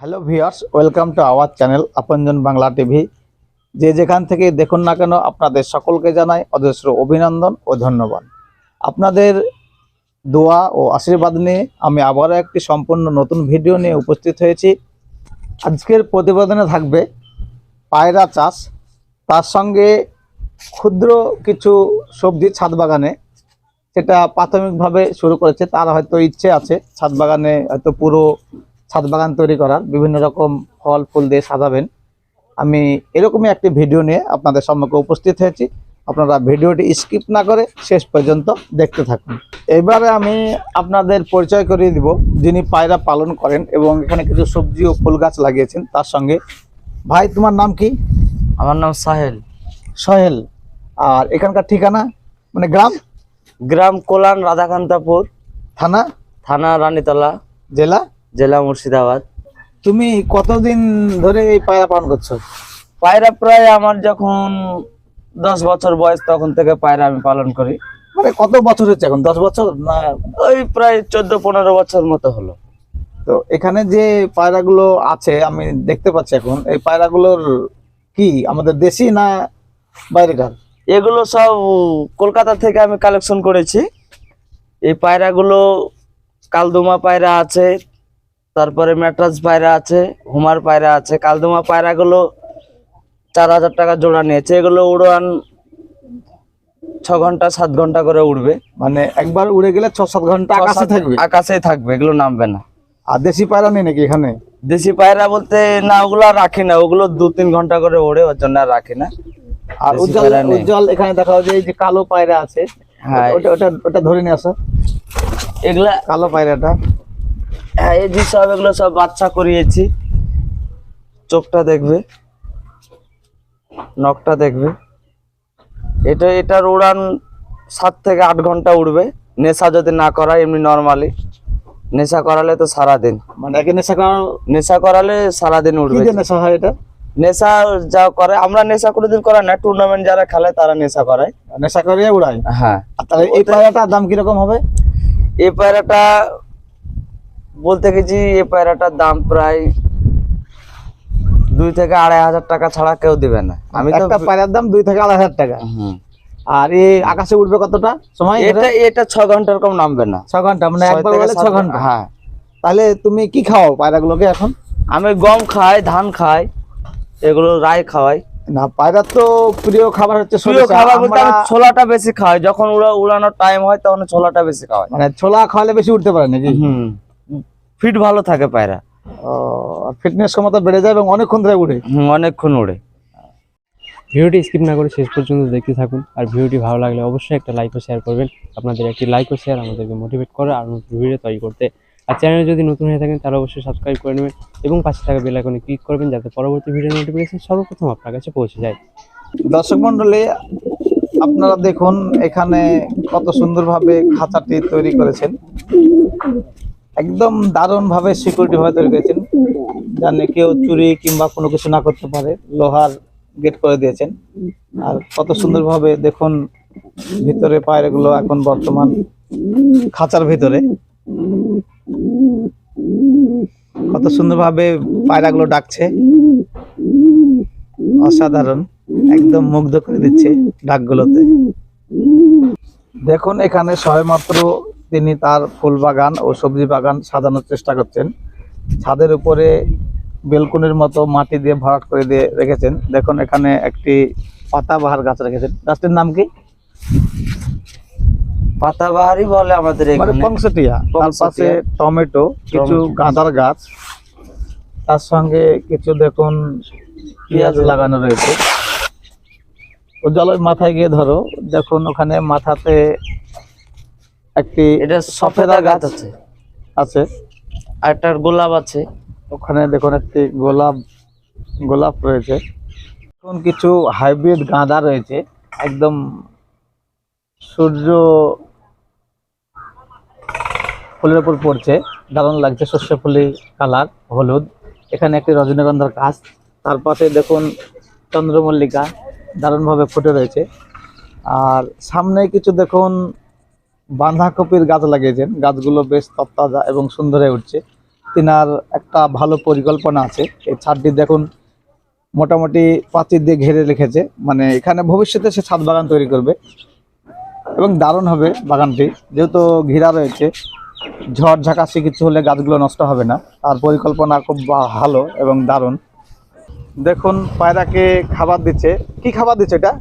Hello viewers welcome to our channel Apanjan Bangla TV যে যেখান থেকে দেখুন না কেন, আপনাদের সকলকে জানাই অজস্র অভিনন্দন ও ধন্যবাদ। আপনাদের দোয়া ও আশীর্বাদ নিয়ে আমি আবারও একটি সম্পূর্ণ নতুন ভিডিও নিয়ে উপস্থিত হয়েছি। আজকের প্রতিবেদনে থাকবে পায়রা চাষ। তার সঙ্গে ক্ষুদ্র কিছু সবজি ছাদ বাগানে, সেটা প্রাথমিকভাবে শুরু করেছে তার হয়তো ইচ্ছে আছে ছাদ বাগানে হয়তো পুরো ছাদ বাগান তৈরি করার, বিভিন্ন রকম ফল, ফুল দিয়ে সাজাবেন। আমি এরকমই একটি ভিডিও নিয়ে আপনাদের সম্মুখে উপস্থিত হয়েছি। আপনারা ভিডিওটি স্কিপ না করে শেষ পর্যন্ত দেখতে থাকুন। এবারে আমি আপনাদের পরিচয় করিয়ে দিব যিনি পায়রা পালন করেন এবং এখানে কিছু সবজি ও ফুল গাছ লাগিয়েছেন তার সঙ্গে। ভাই, তোমার নাম কি? আমার নাম সাহেল। সোহেল। আর এখানকার ঠিকানা? মানে গ্রাম? গ্রাম কোলান রাধাকান্তাপুর। থানা? থানা রানীতলা। জেলা? জেলা মুর্শিদাবাদ। তুমি কতদিন ধরে এই পায়রা পালন করছ? পায়রা প্রায় আমার যখন দশ বছর বয়স তখন থেকে পায়রা আমি পালন করি। মানে কত বছর হচ্ছে এখন? দশ বছর না? ওই প্রায় চোদ্দ পনেরো বছর মতো হলো। তো এখানে যে পায়রাগুলো আছে আমি দেখতে পাচ্ছি এখন এই পায়রাগুলোর কি আমাদের দেশি না বাইরেকার এগুলো সব কলকাতা থেকে আমি কালেকশন করেছি। এই পায়রাগুলো কালদুমা পায়রা আছে তারপরে ম্যাট্রাস পায়রা আছে হুমার পায়রা আছে। কালদুমা পায়রাগুলো চার হাজার টাকা জোড়া নিয়েছে। এগুলো উড়ান ছ ঘণ্টা সাত ঘণ্টা করে উড়বে। মানে একবার উড়ে গেলে ছ সাত ঘণ্টা আকাশে থাকবে? আকাশেই থাকবে এগুলো নামবে না। আর দেশি পায়রা নেই নাকি এখানে? দেশি পায়রা বলতে না ওগুলো রাখি না। ওগুলো দু তিন ঘণ্টা করে ওড়ে ওর জন্য আর রাখি না। আর উজ্জ্বল উজ্জ্বল এখানে দেখা যায় এই যে কালো পায়রা আছে হ্যাঁ। ওটা ওটা ওটা ধরে নিয়ে আসো। এগুলা কালো পায়রাটা। হ্যাঁ এই যে সব এগুলো সব বাচ্চা করিয়েছি। চোখটা দেখবে। নখটা দেখবে। এটা এটার উড়ান সাত থেকে আট ঘণ্টা উড়বে। নেশা যদি না করায় এমনি নর্মালি নেশা করালে তো সারাদিন। মানে একে নেশা নেশা করালে সারাদিন উঠবে যে নেশা হয় এটা? নেশা যা করে আমরা নেশা কোনোদিন করাই না টুর্নামেন্ট যারা খেলে তারা নেশা করায় নেশা করে উড়ায়? হ্যাঁ। তাহলে এই পায়রাটার দাম কীরকম হবে? এই পায়রাটা বলতে গেছি এই পায়রাটার দাম প্রায় দুই থেকে আড়াই হাজার টাকা ছাড়া কেউ দিবে না। আমি তো একটা পায়রার দাম দুই থেকে আড়াই হাজার টাকা। আর এই আকাশে উঠবে কতটা? সময় এটা এটা ছ ঘণ্টার কম নামবে না। ছ ঘণ্টা মানে একবার বলে ছ ঘণ্টা। হ্যাঁ। তাহলে তুমি কি খাও পায়রাগুলোকে এখন? আমি গম খাই ধান খাই। এগুলো রায় খাওয়াই না পায়রার তো প্রিয় খাবার হচ্ছে প্রিয় খাবার বলতে আমি ছোলাটা বেশি খাওয়াই। যখন উড়া উড়ানোর টাইম হয় তখন ছোলাটা বেশি খাওয়াই। মানে ছোলা খাওয়ালে বেশি উঠতে পারে নাকি? হুম। ফিট ভালো থাকে পায়রা। ফিটনেস ক্ষমতা বেড়ে যায় এবং অনেকক্ষণ ধরে উঠে হুম অনেকক্ষণ উড়ে। ভিডিওটি স্কিপ না করে শেষ পর্যন্ত দেখতে থাকুন। আর ভিডিওটি ভালো লাগলে অবশ্যই একটা লাইক ও শেয়ার করবেন। আপনাদের একটি লাইক ও শেয়ার আমাদেরকে মোটিভেট করে আর নতুন ভিডিও তৈরি করতে। আর চ্যানেলে যদি নতুন হয়ে থাকেন, তাহলে অবশ্যই সাবস্ক্রাইব করে নেবেন এবং পাশে থাকা বেল আইকনে ক্লিক করবেন, যাতে পরবর্তী ভিডিও নোটিফিকেশন সর্বপ্রথম আপনার কাছে পৌঁছে যায়। দর্শক মন্ডলী আপনারা দেখুন এখানে কত সুন্দরভাবে খাঁচাটি তৈরি করেছেন। একদম দারুণ ভাবে সিকিউরিটি ভাবে তৈরি করেছেন। জানে কেউ চুরি কিংবা কোনো কিছু না করতে পারে, লোহার গেট করে দিয়েছেন। আর কত সুন্দরভাবে দেখুন, ভিতরে পায়রাগুলো এখন বর্তমান খাঁচার ভিতরে। সুন্দরভাবে পায়রাগুলো ডাকছে। অসাধারণ একদম মুগ্ধ করে দিচ্ছে ডাকগুলোতে। দেখুন এখানে সবেমাত্র তিনি তার ফুল বাগান ও সবজি বাগান সাজানোর চেষ্টা করছেন। ছাদের উপরে বেলকুনির মতো মাটি দিয়ে ভরাট করে দিয়ে রেখেছেন। দেখুন এখানে একটি পাতাবাহার গাছ রেখেছেন। গাছটির নাম কি? পাতাবাহারই বলে আমাদের মানে এখানে। পংসটিয়া। তার পাশে টমেটো কিছু। গাঁদার গাছ। তার সঙ্গে কিছু দেখুন পেঁয়াজ লাগানো রয়েছে। ও জল মাথায় গিয়ে ধরো দেখুন ওখানে মাথাতে একটি এটা সফেদা গাছ আছে। আছে। আর একটা গোলাপ আছে। ওখানে দেখুন একটি গোলাপ গোলাপ রয়েছে। এখন কিছু হাইব্রিড গাঁদা রয়েছে। একদম সূর্য ফুলের উপর পড়ছে। দারুণ লাগছে শস্য ফুলি কালার হলুদ। এখানে একটি রজনীগন্ধার গাছ। তার পাশে দেখুন চন্দ্রমল্লিকা দারুণভাবে ফুটে রয়েছে। আর সামনে কিছু দেখুন বাঁধাকপির গাছ লাগিয়েছেন। গাছগুলো বেশ তত্তাজা এবং সুন্দর হয়ে উঠছে। তিনার একটা ভালো পরিকল্পনা আছে। এই ছাদটি দেখুন মোটামুটি পাঁচির দিয়ে ঘিরে রেখেছে। মানে এখানে ভবিষ্যতে সে ছাদ বাগান তৈরি করবে। এবং দারুণ হবে বাগানটি। যেহেতু ঘেরা রয়েছে ঝড় ঝাঁকাশি কিছু হলে গাছগুলো নষ্ট হবে না। তার পরিকল্পনা খুব ভালো এবং দারুণ। দেখুন পায়রাকে খাবার দিচ্ছে। কি খাবার দিচ্ছে এটা?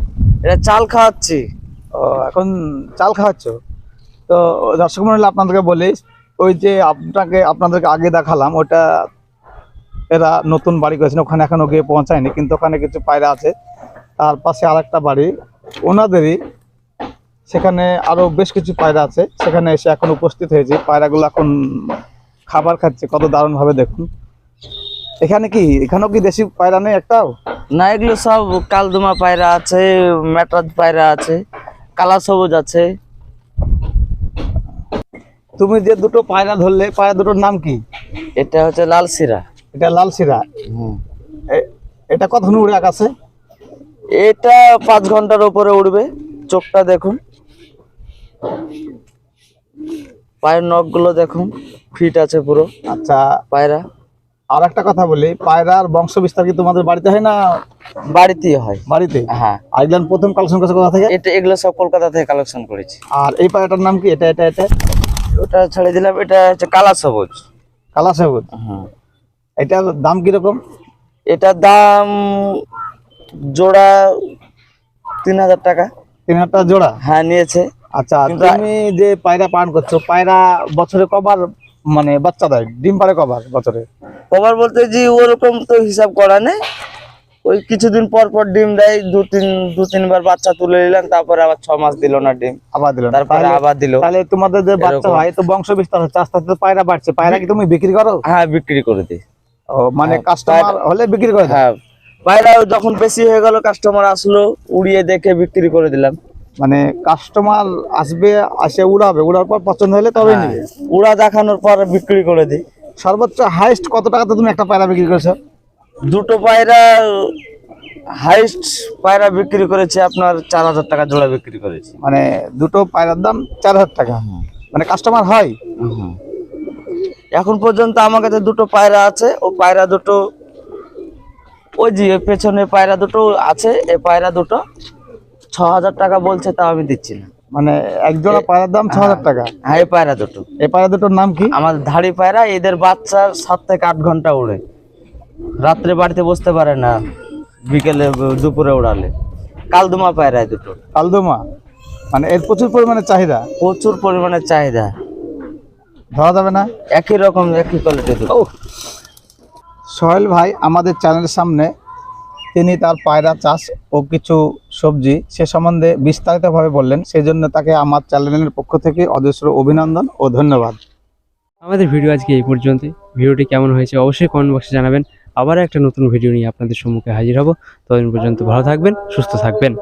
এটা চাল খাওয়াচ্ছি। ও, এখন চাল খাওয়াচ্ছ? তো দর্শক মন্ডলী আপনাদেরকে বলি ওই যে আপনাকে আপনাদেরকে আগে দেখালাম ওটা এরা নতুন বাড়ি করেছেন ওখানে এখনও গিয়ে পৌঁছায়নি কিন্তু ওখানে কিছু পায়রা আছে। তার পাশে আরেকটা বাড়ি। ওনাদেরই সেখানে আরও বেশ কিছু পায়রা আছে। সেখানে এসে এখন উপস্থিত হয়েছে। পায়রাগুলো এখন খাবার খাচ্ছে কত দারুণ ভাবে দেখুন। এখানে কি এখানেও কি দেশি পায়রা নেই একটাও? না এগুলো সব কালদুমা পায়রা আছে ম্যাট্রাজ পায়রা আছে কালা সবুজ আছে। তুমি যে দুটো পায়রা ধরলে পায়রা দুটোর নাম কি? এটা হচ্ছে লাল সিরা। এটা লাল সিরা? এ- এটা কতক্ষণ উড়ে আকাশে? এটা পাঁচ ঘণ্টার উপরে উড়বে চোখটা দেখুন। পায়ের নখগুলো দেখুন ফিট আছে পুরো। আচ্ছা। পায়রা। আর একটা কথা বলি পায়রার বংশ বিস্তার কি তোমাদের বাড়িতে হয় না? বাড়িতেই হয়। বাড়িতে? হ্যাঁ। আইল্যান্ড প্রথম কালেকশন করেছে কোথা থেকে? এটা এগুলো সব কলকাতা থেকে কালেকশন করেছি। আর এই পায়রাটার নাম কি? এটা এটা এটা? ওটা ছেড়ে দিলাম এটা হচ্ছে কালা সবুজ। কালা সবুজ? হ্যাঁ এটার দাম কীরকম? এটার দাম জোড়া তিন হাজার টাকা। তিন হাজার টাকা জোড়া? হ্যাঁ নিয়েছে। আচ্ছা তুমি যে পায়রা পালন করছ পায়রা বছরে কবার মানে বাচ্চা দেয়? ডিম পারে কবার বছরে? কবার বলতে যে ওরকম তো হিসাব করা নেই। ওই কিছুদিন পর পর ডিম দেয় দু তিন দু তিনবার বাচ্চা তুলে নিলাম তারপরে আবার ছ মাস দিল না ডিম। আবার দিল তারপরে আবার দিল। তাহলে তোমাদের যে বাচ্চা। হয় তো বংশ বিস্তার হচ্ছে। আস্তে আস্তে পায়রা বাড়ছে। পায়রা কি তুমি বিক্রি করো? হ্যাঁ বিক্রি করে দিই। ও মানে হ্যাঁ, কাস্টমার হলে বিক্রি করে হ্যাঁ পায়রা যখন বেশি হয়ে গেল কাস্টমার আসলো উড়িয়ে দেখে বিক্রি করে দিলাম। মানে কাস্টমার আসবে আসে উড়াবে। উড়ার পর পছন্দ হলে তবে হ্যাঁ, উড়া দেখানোর পর বিক্রি করে দিই। সর্বোচ্চ হাইস্ট কত টাকাতে তুমি একটা পায়রা বিক্রি করেছ? দুটো পায়রা হাইস্ট পায়রা বিক্রি করেছে আপনার চার হাজার টাকা জোড়া বিক্রি করেছি। মানে দুটো পায়রার দাম চার হাজার টাকা। মানে কাস্টমার হয়? এখন পর্যন্ত আমার কাছে দুটো পায়রা আছে। ও পায়রা দুটো ওই যে পেছনে পায়রা দুটো আছে এ পায়রা দুটো। ছ হাজার টাকা বলছে তাও আমি দিচ্ছি না। মানে এক জোড়া পায়রার দাম ছ হাজার টাকা? হ্যাঁ এই পায়রা দুটো। এই পায়রা দুটোর নাম কি? আমার ধাড়ি পায়রা এদের বাচ্চা সাত থেকে আট ঘণ্টা উড়ে। রাত্রে বাড়িতে বসতে পারে না বিকেলে দুপুরে উড়ালে। কালদুমা পায়রা দুটো। কালদমা? মানে এর প্রচুর পরিমাণে চাহিদা? প্রচুর পরিমাণে চাহিদা। ধরা যাবে না? একই রকম একই কোয়ালিটি সোহেল ভাই আমাদের চ্যানেলের সামনে তিনি তার পায়রা, চাষ ও কিছু সবজি সে সম্বন্ধে বিস্তারিতভাবে বললেন। সেই জন্য তাকে আমার চ্যানেলের পক্ষ থেকে অজস্র অভিনন্দন ও ধন্যবাদ। আমাদের ভিডিও আজকে এই পর্যন্তই। ভিডিওটি কেমন হয়েছে অবশ্যই কমেন্ট বক্সে জানাবেন। আবার একটা নতুন ভিডিও নিয়ে আপনাদের সম্মুখে হাজির হব। ততদিন পর্যন্ত ভালো থাকবেন, সুস্থ থাকবেন।